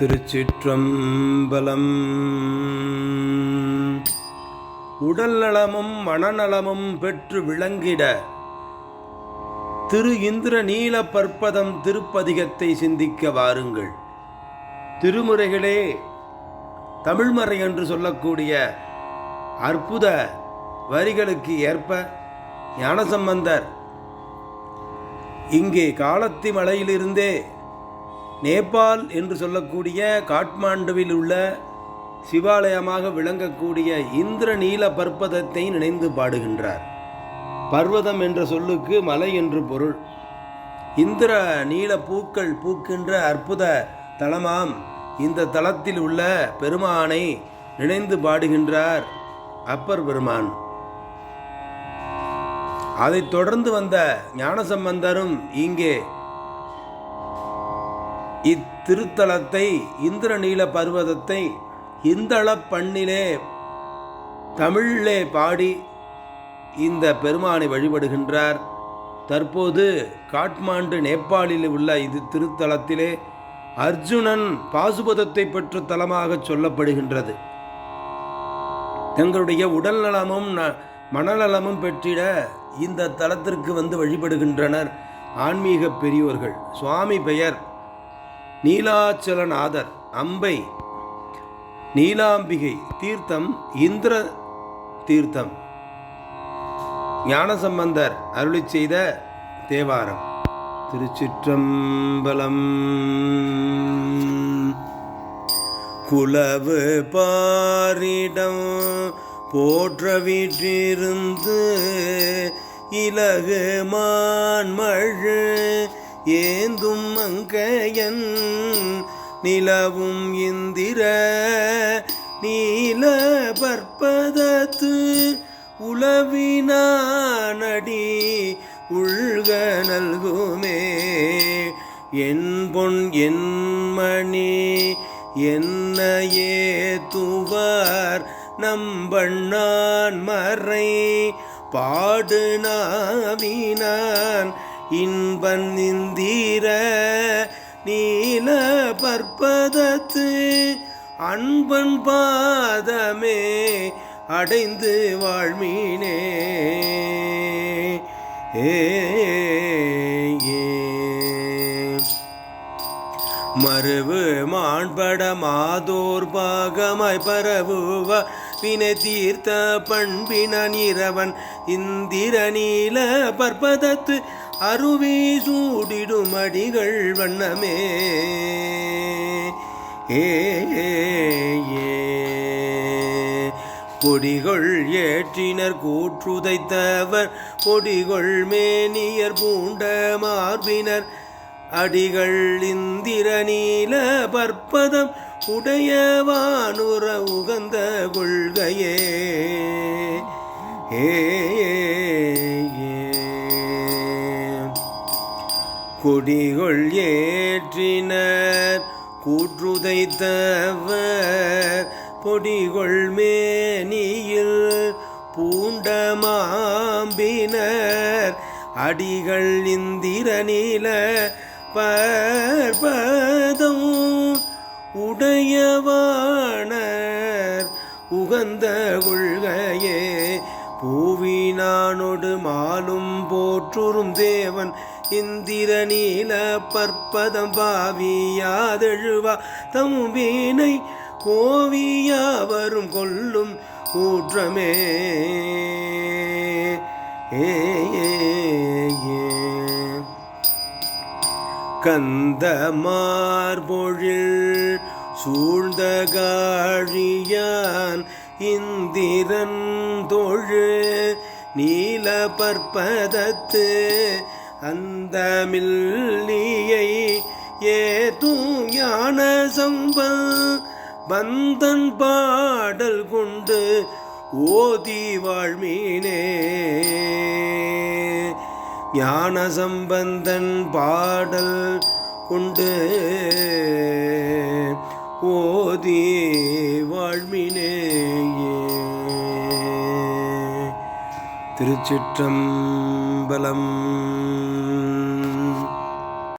திருச்சிற்றம்பலம். உடல் நலமும் மனநலமும் பெற்று விளங்கிட திரு இந்திர நீல பற்பதம் திருப்பதிகத்தை சிந்திக்க வாருங்கள். திருமுறைகளே தமிழ்மறை என்று சொல்லக்கூடிய அற்புத வரிகளுக்கு ஏற்ப ஞானசம்பந்தர் இங்கே காலத்தி மலையிலிருந்தே நேபாள் என்று சொல்லக்கூடிய காட்மாண்டுவில் உள்ள சிவாலயமாக விளங்கக்கூடிய இந்திர நீல பர்வதத்தை நினைந்து பாடுகின்றார். பர்வதம் என்ற சொல்லுக்கு மலை என்று பொருள். இந்திர நீல பூக்கள் பூக்கின்ற அற்புத தலமாம் இந்த தலத்தில் உள்ள பெருமானை நினைந்து பாடுகின்றார் அப்பர் பெருமான். அதைத் தொடர்ந்து வந்த ஞானசம்பந்தரும் இங்கே இத்திருத்தலத்தை இந்திரநீல பர்வதத்தை இந்தள பண்ணிலே தமிழிலே பாடி இந்த பெருமானை வழிபடுகின்றார். தற்போது காட்மாண்டு நேபாளில் உள்ள இது திருத்தலத்திலே அர்ஜுனன் பாசுபதத்தை பெற்ற தலமாக சொல்லப்படுகின்றது. தங்களுடைய உடல் நலமும் ந- மனநலமும் பெற்றிட இந்த தலத்திற்கு வந்து வழிபடுகின்றனர் ஆன்மீக பெரியோர்கள். சுவாமி பெயர் நீலாச்சலநாதர் அம்பை நீலாம்பிகை தீர்த்தம் இந்திர தீர்த்தம். ஞானசம்பந்தர் அருளி செய்த தேவாரம். திருச்சிற்றம்பலம். குலவு பாரிடம் போற்ற வீற்றிருந்து இலகு மான்மழு ஏந்தும் மங்கையன் நிலவும் இந்திர நீல பற்பதத்து உளவினானடி உள்க நல்குமே. என் பொன் என் மணி என்னையே துவார் நம்பண்ணான் மறை. பாடு நாவினான் இன்பன் இந்திர நீல பற்பதத்து அன்பன் பாதமே அடைந்து வாழ்மீனே. ஏ மறுவு மாண்பட மாதோர் பாகமாய் பரவுவ வினை தீர்த்த பண்பின இரவன் இந்திர நீல பற்பதத்து அருவி சூடிடும் அடிகள் வண்ணமே. ஏ கொடிகள் ஏற்றினர் கூற்றுதைத்தவர் கொடிகள் மேனியர் பூண்ட மார்பினர். அடிகள் இந்திர நீல பற்பதம் உடையவானுர உகந்த கொள்கையே. ஏ. கொடிகள் ஏற்றினர். கூற்றுதைத்தவர் பொடிகள் மேனியில் பூண்ட மாம்பினர் அடிகள் இந்திர நீல உடையவாணர் உகந்த கொள்கையே பூவினானொடு மாலும் போற்றுறும் தேவன். இந்திர நீல பற்பதம் பாவியாதெழுவா. தம் வீணை கோவியா வரும் கொல்லும் ஊற்றமே ஏ. கந்த மார்பொழில் சூழ்ந்த காழியான் இந்திரன் தொழு. நீல பற்பதத்து அந்த மில்லியை ஏதும் ஞான சம்பல் பந்தன் பாடல் கொண்டு ஓதி வாழ்மீனே. ஞான சம்பந்தன் பாடல் கொண்டு ஓதி வாழ்மினேயே. திருச்சிற்றம் அம்பலம்